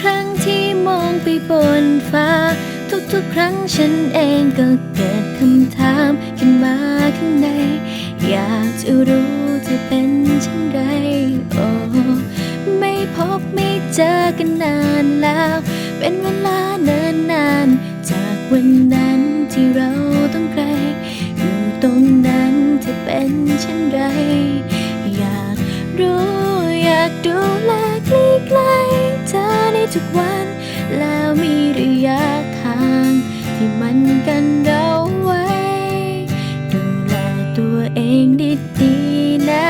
ครั้งที่มองไปบนฟ้า ทุกๆ ครั้งฉันเองก็เกิดคำถามขึ้นมาข้างใน อยากจะรู้จะเป็นเช่นไรโอ้ไม่พบไม่เจอกันนานแล้ว เป็นเวลาเนิ่นนาน จากวันนั้นที่เราต้องไกล อยู่ตรงนั้นจะเป็นเช่นไร อยากรู้อยากดู ทุกวัน แล้วมีระยะห่างที่มันกันเราไว้ ดูแลตัวเองดีๆนะ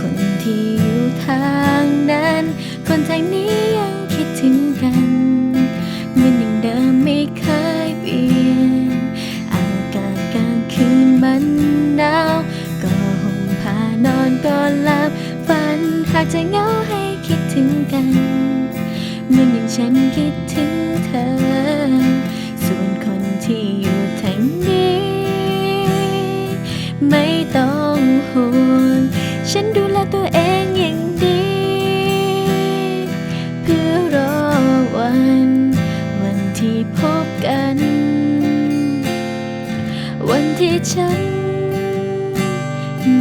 คนที่อยู่ทางนั้น คนทางนี้ยังคิดถึงกันเหมือนอย่างเดิมไม่เคยเปลี่ยน อากาศกลางคืนมันหนาว ก็ห่มผ้านอนก็หลับฝันหากจะง ที่พบกัน วันที่ฉัน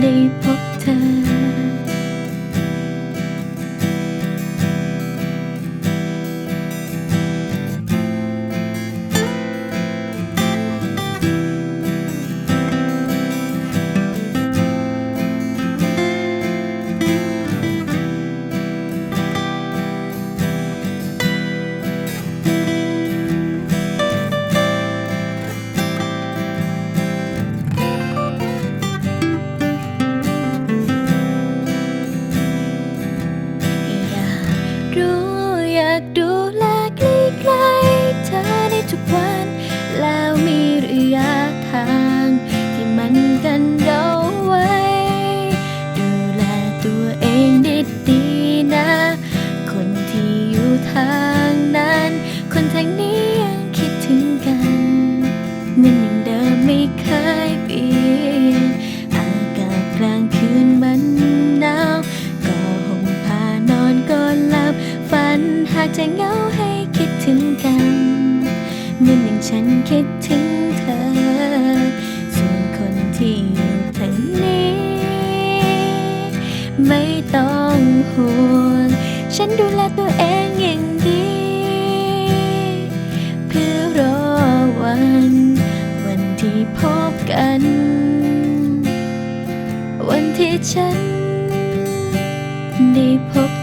ได้พบ ทางที่มันกันเราไว้ ดูแลตัวเองดีๆนะ คนที่อยู่ทางนั้น คนทางนี้ยังคิดถึงกันมือนย่างเดิมไม่เคยเปลี่ยน อากาศกลางคืนมันหนาว ก็ห่มผ้านอนก็หลับ ฝันหากจะเหงาให้คิดถึงกันเหมือนอย่างฉันคิดถึง ที่อยู่ทางนี้ ไม่ต้องห่วง ฉันดูแลตัวเองอย่างดี เพื่อรอวัน วันที่พบกัน วันที่ฉันได้พบ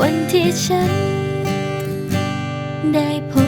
วันที่ฉัน ได้พบ